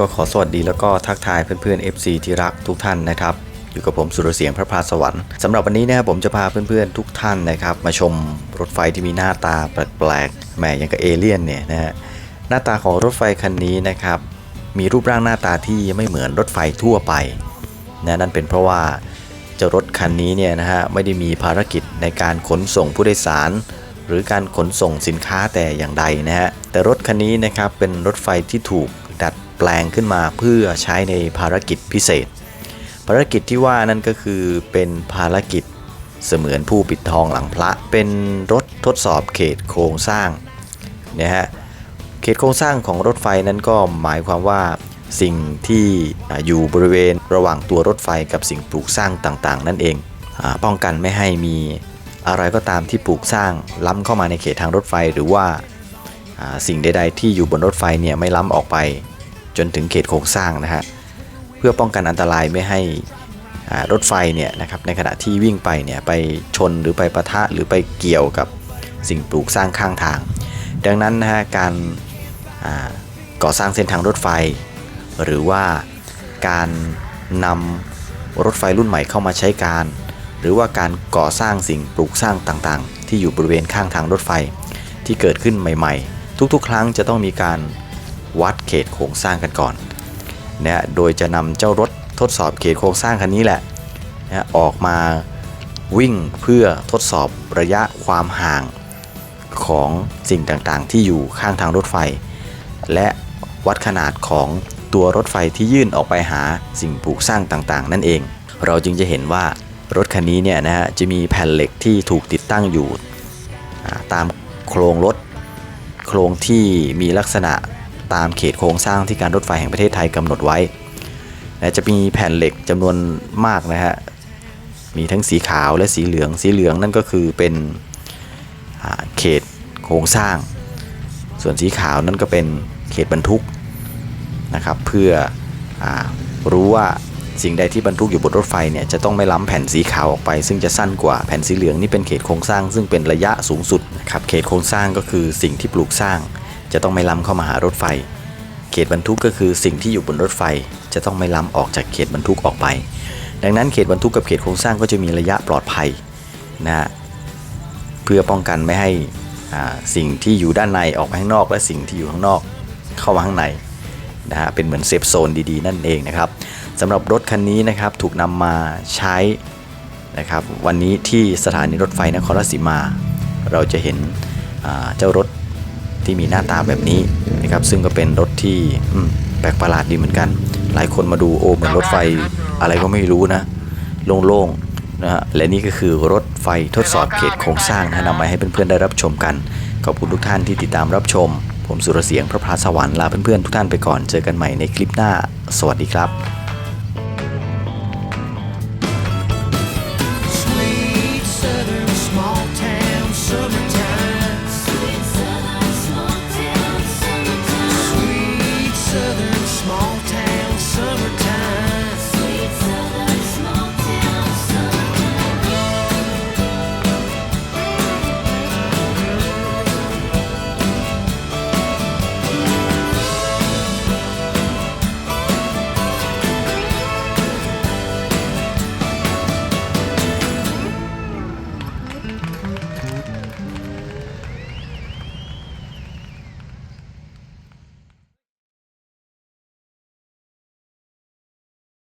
ก็ขอสวัสดีแล้วก็ทักทายเพื่อนๆ FC ที่รักทุกท่านนะครับอยู่กับผมสุรเสียงพระพาสวรรค์สำหรับวันนี้นะครับผมจะพาเพื่อนๆทุกท่านนะครับ มาชมรถไฟที่มีหน้าตาแปลกๆแหมอย่างกับเอเลี่ยนเนี่ยนะฮะหน้าตาของรถไฟคันนี้นะครับ มีรูปร่างหน้าตาที่ไม่เหมือนรถไฟทั่วไปนะนั่นเป็นเพราะว่าเจ้ารถคันนี้เนี่ยนะฮะไม่ได้มีภารกิจในการขนส่งผู้โดยสาร หรือการขนส่งสินค้าแต่อย่างใดนะฮะแต่รถคันนี้นะครับเป็นรถไฟที่ถูก แปลงขึ้นมาเพื่อใช้ในภารกิจพิเศษ ภารกิจที่ว่านั่นก็คือเป็นภารกิจเสมือนผู้ปิดทองหลังพระ เป็นรถทดสอบเขตโครงสร้างนะฮะเขตโครงสร้างของรถไฟนั้นก็หมายความว่าสิ่งที่อยู่บริเวณระหว่างตัวรถไฟกับสิ่งปลูกสร้างต่างๆ นั่นเองอป้องกันไม่ให้มีอะไรก็ตามที่ปลูกสร้างล้ำเข้ามาในเขตทางรถไฟหรือว่าสิ่งใด ๆ ที่อยู่บนรถไฟเนี่ยไม่ล้ำออกไป จนถึงเขตโครงสร้างนะฮะเพื่อป้องกันอันตรายไม่ให้รถไฟเนี่ยนะครับในขณะที่วิ่งไปเนี่ยไปชนหรือไปประทะหรือไปเกี่ยวกับสิ่งปลูกสร้างข้างทาง ดังนั้นนะฮะการก่อสร้างเส้นทางรถไฟ หรือว่าการนำรถไฟรุ่นใหม่เข้ามาใช้การ หรือว่าการก่อสร้างสิ่งปลูกสร้างต่างๆ ที่อยู่บริเวณข้างทางรถไฟ ที่เกิดขึ้นใหม่ ๆ ทุกๆ ครั้งจะต้องมีการ วัดเขตโครงสร้างกันก่อนนะฮะโดยจะนำเจ้ารถทดสอบเขตโครงสร้างคันนี้แหละนะฮะออกมาวิ่งเพื่อทดสอบระยะความห่างของสิ่งต่างๆ ที่อยู่ข้างทางรถไฟ และวัดขนาดของตัวรถไฟที่ยื่นออกไปหาสิ่งปลูกสร้างต่างๆ นั่นเอง เราจึงจะเห็นว่ารถคันนี้เนี่ยนะฮะจะมีแผ่นเหล็กที่ถูกติดตั้งอยู่ตามโครงรถ โครงที่มีลักษณะ ตามเขตโครงสร้างที่การรถไฟแห่งประเทศไทยกำหนดไว้และจะมีแผ่นเหล็กจำนวนมากนะฮะ มีทั้งสีขาวและสีเหลือง สีเหลืองนั่นก็คือเป็นเขตโครงสร้าง ส่วนสีขาวนั่นก็เป็นเขตบรรทุกนะครับ เพื่ออรู้ว่าสิ่งใดที่บรรทุกอยู่บนรถไฟเนี่ยจะต้องไม่ล้ำแผ่นสีขาวออกไป ซึ่งจะสั้นกว่าแผ่นสีเหลืองนี่เป็นเขตโครงสร้าง ซึ่งเป็นระยะสูงสุดนะครับ เขตโครงสร้างก็คือสิ่งที่ปลูกสร้าง จะต้องไม่ล้ำเข้ามาหารถไฟ เขตบรรทุกก็คือสิ่งที่อยู่บนรถไฟ จะต้องไม่ล้ำออกจากเขตบรรทุกออกไป ดังนั้นเขตบรรทุกกับเขตโครงสร้างก็จะมีระยะปลอดภัยนะฮะเพื่อป้องกันไม่ให้สิ่งที่อยู่ด้านในออกไปข้างนอก และสิ่งที่อยู่ข้างนอกเข้ามาข้างในนะฮะเป็นเหมือนเซฟโซนดีๆ นั่นเองนะครับสำหรับรถคันนี้นะครับถูกนำมาใช้นะครับวันนี้ที่สถานีรถไฟนครราชสีมา เราจะเห็นเจ้ารถ ที่มีหน้าตาแบบนี้นะครับซึ่งก็เป็นรถที่แปลกประหลาดดีเหมือนกัน หลายคนมาดูโอ้เหมือนรถไฟอะไรก็ไม่รู้นะ โล่งๆนะฮะและนี่ก็คือรถไฟทดสอบเขตโครงสร้างนะนำมาให้เพื่อนๆได้รับชมกัน ขอบคุณทุกท่านที่ติดตามรับชม ผมสุรเสียงพระพราสวรรค์ลาเพื่อนๆทุกท่านไปก่อนเจอกันใหม่ในคลิปหน้า สวัสดีครับ